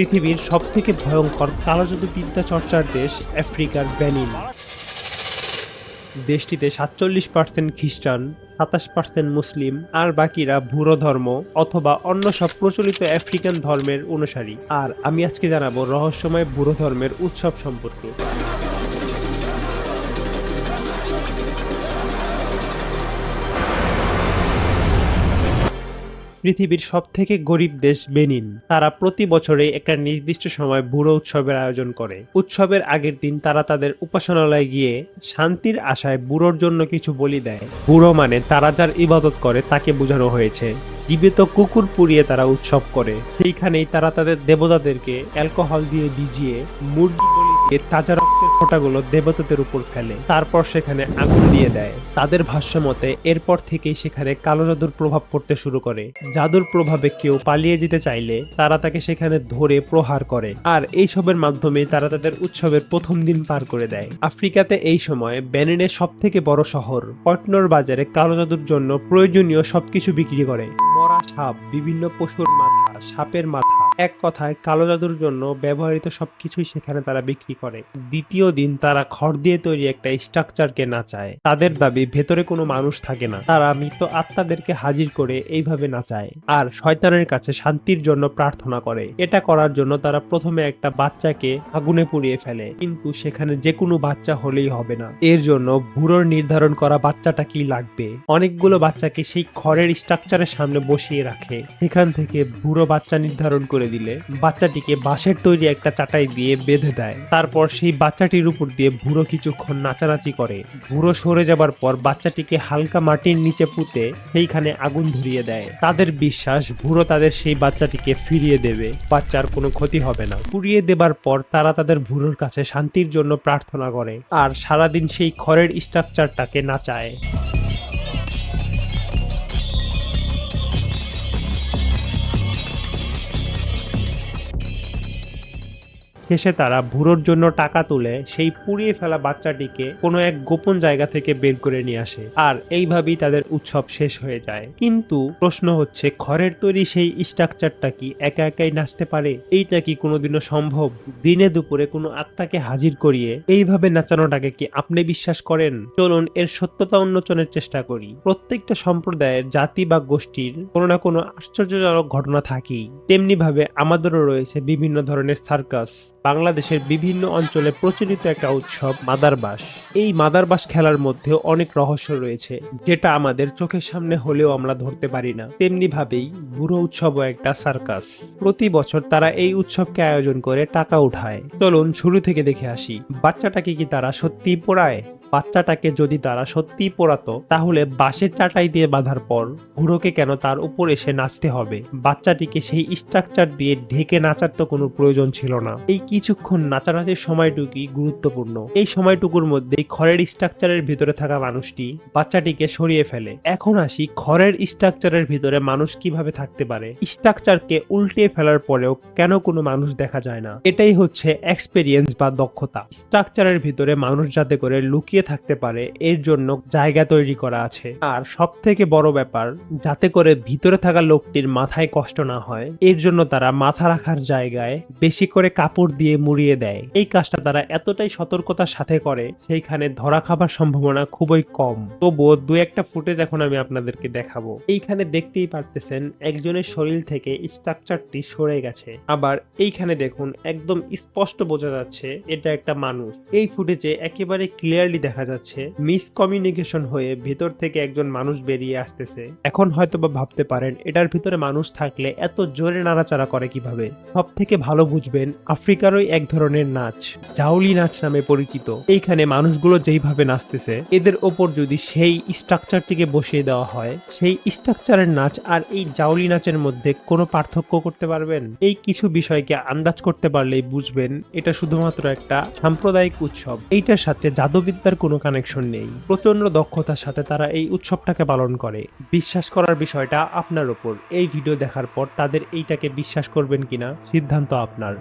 পৃথিবীর সবথেকে ভয়ঙ্কর কালোজাদু বিদ্যা চর্চার দেশ আফ্রিকার বেনিন। দেশটিতে সাতচল্লিশ পার্সেন্ট খ্রিস্টান, সাতাশ পার্সেন্ট মুসলিম, আর বাকিরা ভুরো ধর্ম অথবা অন্য সব প্রচলিত আফ্রিকান ধর্মের অনুসারী। আর আমি আজকে জানাব রহস্যময় ভুরো ধর্মের উৎসব সম্পর্কে। পৃথিবীর সব থেকে গরিব দেশ বেনিন। তারা প্রতি বছরে একটা নির্দিষ্ট সময় বুড়ো উৎসবের আয়োজন করে। উৎসবের আগের দিন তারা তাদের উপাসনালয়ে গিয়ে শান্তির আশায় বুড়োর জন্য কিছু বলি দেয়। বুড়ো মানে তারা যার ইবাদত করে তাকে বোঝানো হয়েছে। জীবিত কুকুর পুড়িয়ে তারা উৎসব করে। সেইখানেই তারা তাদের দেবতাদেরকে অ্যালকোহল দিয়ে ভিজিয়ে মুরগি তাজা রক্তের ফোঁটাগুলো দেবতাদের উপর ফেলে। তারপর সেখানে আগুন দিয়ে দেয়। তাদের ভাষ্য মতে, এরপর থেকেই সেখানে কালো জাদুর প্রভাব পড়তে শুরু করে। জাদুর প্রভাবে কেউ পালিয়ে যেতে চাইলে তারা তাকে সেখানে ধরে প্রহার করে। আর এইসবের মাধ্যমে তারা তাদের উৎসবের প্রথম দিন পার করে দেয়। আফ্রিকাতে এই সময় বেনিনের সব থেকে বড় শহর। পটনর বাজারে কালো জাদুর জন্য প্রয়োজনীয় সবকিছু বিক্রি করে। মরা সাপ, বিভিন্ন পশুর মাথা, সাপের মাথা এক কথায় কালো জাদুর জন্য ব্যবহৃত সবকিছুই সেখানে তারা বিক্রি করে। দ্বিতীয় দিন তারা খড় দিয়ে তৈরি একটা স্ট্রাকচারকে নাচায়। তাদের দাবি, ভেতরে কোনো মানুষ থাকে না। তারা মৃত আত্মাদেরকে হাজির করে এইভাবে নাচায় আর শয়তানের কাছে শান্তির জন্য প্রার্থনা করে। এটা করার জন্য তারা প্রথমে একটা বাচ্চাকে আগুনে পুড়িয়ে ফেলে। কিন্তু সেখানে যে কোনো বাচ্চা হলেই হবে না। এর জন্য ভুরোর নির্ধারণ করা বাচ্চাটা কি লাগবে? অনেকগুলো বাচ্চাকে সেই খড়ের স্ট্রাকচারের সামনে বসিয়ে রাখে। সেখান থেকে বুড়ো বাচ্চা নির্ধারণ করে দিলে। বাচ্চাটিকে বাঁশের তৈরি একটা চাটাই দিয়ে বেঁধে দেয়। তারপর সেই বাচ্চাটির উপর দিয়ে বুড়ো কিছুক্ষণ নাচানাচি করে। বুড়ো সরে যাবার পর বাচ্চাটিকে হালকা মাটির নিচে পুঁতে সেইখানে আগুন ধরিয়ে দেয়। তাদের বিশ্বাস, বুড়ো তাদের সেই বাচ্চাটিকে ফিরিয়ে দেবে। বাচ্চার কোনো ক্ষতি হবে না। পুড়িয়ে দেবার পর তারা তাদের বুড়োর কাছে শান্তির জন্য প্রার্থনা করে। আর সারাদিন সেই খড়ের স্ট্রাকচারটাকে নাচায়। শেষে তারা ভুরোর জন্য টাকা তুলে সেই পুড়িয়ে ফেলা বাচ্চাটিকে কোনো এক গোপন জায়গা থেকে বের করে নিয়ে আসে। আর এইভাবেই তাদের উৎসব শেষ হয়ে যায়। কিন্তু প্রশ্ন হচ্ছে খড়ের তৈরি সেই স্ট্রাকচারটা কি একা একাই নাচতে পারে? এইটা কি কোনোদিনও সম্ভব? দিনে দুপুরে কোনো আত্মাকে হাজির করিয়ে এইভাবে নাচানোটাকে কি আপনি বিশ্বাস করেন? চলুন এর সত্যতা উন্মোচনের চেষ্টা করি। প্রত্যেকটা সম্প্রদায়ের জাতি বা গোষ্ঠীর কোনো না কোনো আশ্চর্যজনক ঘটনা থাকেই। তেমনি ভাবে আমাদেরও রয়েছে বিভিন্ন ধরনের সার্কাস। বাংলাদেশের বিভিন্ন অঞ্চলে প্রচলিত একটা উৎসব মাদারবাস। এই মাদারবাস খেলার মধ্যে অনেক রহস্য রয়েছে, যেটা আমাদের চোখের সামনে হলেও আমরা ধরতে পারি না। তেমনি ভাবেই বুড়ো উৎসবও একটা সার্কাস। প্রতি বছর তারা এই উৎসবকে আয়োজন করে টাকা উঠায়। চলুন শুরু থেকে দেখে আসি, বাচ্চাটাকে কি তারা সত্যি পোড়ায়? বাচ্চাটাকে যদি তারা সত্যিই পোড়াতো, তাহলে বাঁশের চাটাই দিয়ে বাঁধার পর বুড়োকে কেন তার উপর এসে নাচতে হবে? বাচ্চাটিকে সেই স্ট্রাকচার দিয়ে ঢেকে নাচার তো কোনো প্রয়োজন ছিল না। এই কিছুক্ষণ নাচানাচির সময়টুকুই গুরুত্বপূর্ণ। এই সময়টুকুর মধ্যেই খড়ের স্ট্রাকচারের ভিতরে থাকা মানুষটি বাচ্চাটিকে সরিয়ে ফেলে। এখন আসি খড়ের স্ট্রাকচারের ভিতরে মানুষ কীভাবে থাকতে পারে? স্ট্রাকচারকে উল্টে ফেলার পরেও কেন কোনো মানুষ দেখা যায় না? এটাই হচ্ছে এক্সপেরিয়েন্স বা দক্ষতা। স্ট্রাকচারের ভিতরে মানুষ যাতে করে লুকিয়ে থাকতে পারে, এর জন্য জায়গা তৈরি করা আছে। আর সব থেকে বড় ব্যাপার, যাতে করে ভিতরে থাকা লোকটির মাথায় কষ্ট না হয়, এর জন্য তারা মাথা রাখার জায়গায় বেশি করে কাপড় দিয়ে মুড়িয়ে দেয়। এই কাজটা তারা এতটাই সতর্কতার সাথে করে, সেইখানে ধরা খাবার সম্ভাবনা খুবই কম। তবুও দু একটা ফুটেজ এখন আমি আপনাদেরকে দেখাবো। এইখানে দেখতেই পারতেছেন, একজনের শরীর থেকে স্ট্রাকচারটি সরে গেছে। আবার এইখানে দেখুন, একদম স্পষ্ট বোঝা যাচ্ছে, এটা একটা মানুষ। এই ফুটেজে একেবারে ক্লিয়ারলি দেখা যাচ্ছে মিসকমিউনিকেশন হয়ে ভেতর থেকে একজন মানুষ বেরিয়ে আসতেছে। এখন হয়তো বা ভাবতে পারেন, এটার ভিতরে মানুষ থাকলে এত জোরে নাড়াচাড়া করে কীভাবে? সব থেকে ভালো বুঝবেন, আফ্রিকারই এক ধরনের নাচ, জাউলি নাচ নামে পরিচিত। এইখানে মানুষগুলো যেইভাবে নাচতেছে, এদের ওপর যদি সেই স্ট্রাকচারটিকে বসিয়ে দেওয়া হয়, সেই স্ট্রাকচারের নাচ আর এই জাউলি নাচের মধ্যে কোনো পার্থক্য করতে পারবেন? এই কিছু বিষয়কে আন্দাজ করতে পারলেই বুঝবেন, এটা শুধুমাত্র একটা সাম্প্রদায়িক উৎসব। এইটার সাথে জাদুবিদ্যার কোনো কানেকশন নেই। প্রচণ্ড দক্ষতার সাথে তারা এই উৎসবটাকে পালন করে। বিশ্বাস করার বিষয়টা আপনার ওপর। এই ভিডিও দেখার পর তাদের এইটাকে বিশ্বাস করবেন কিনা? সিদ্ধান্ত আপনার।